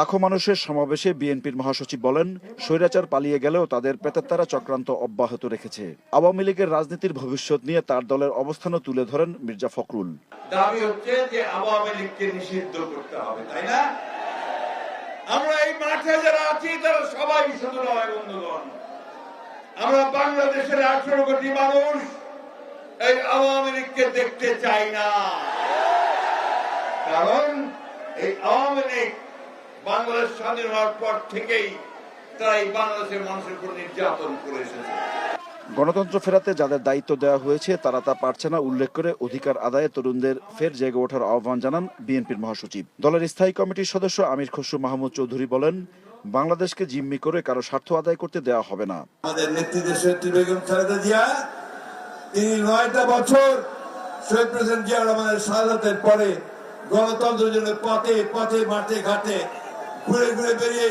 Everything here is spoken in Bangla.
লাখো মানুষের সমাবেশে বিএনপির মহাসচিব বলেন, স্বৈরাচার পালিয়ে গেলেও তাদের পেতাত্তারা চক্রান্ত অব্যাহত রেখেছে। আওয়ামী লীগের রাজনীতির ভবিষ্যৎ নিয়ে তার দলের অবস্থানও তুলে ধরেন মির্জা ফখরুল। দাবি হচ্ছে যে আওয়ামী লীগকে নিষিদ্ধ করতে হবে, তাই না? আমরা এই মাঠে যারা আছি, তারা সবাই বন্ধুগণ। আমরা বাংলাদেশের আঠারো কোটি মানুষ, এই আওয়ামী লীগকে দেখতে চাই না। কারণ এই আওয়ামী লীগ বাংলাদেশ স্বাধীন হওয়ার পর থেকেই তারা এই বাংলাদেশের মানুষের উপর নির্যাতন করে এসেছে। গণতন্ত্র ফেরাতে যাদের দায়িত্ব দেওয়া হয়েছে তারা তা পারছে না উল্লেখ করে অধিকার আদায়ে তরুণদের ফের জেগে ওঠার আহ্বান জানান বিএনপির মহাসচিব। দলের স্থায়ী কমিটির সদস্য আমির খসরু মাহমুদ চৌধুরী বলেন বাংলাদেশকে জিম্মি করে কারও স্বার্থ আদায় করতে দেওয়া হবে না। আমাদের দেশের বেগম খালেদা জিয়া তিনি নয়টা বছর শহীদ প্রেসিডেন্ট জিয়া রহমানের শাহাদাতের পরে গণতন্ত্রের জন্য পথে পথে মাঠে ঘাটে ঘুরে ঘুরে বেরিয়ে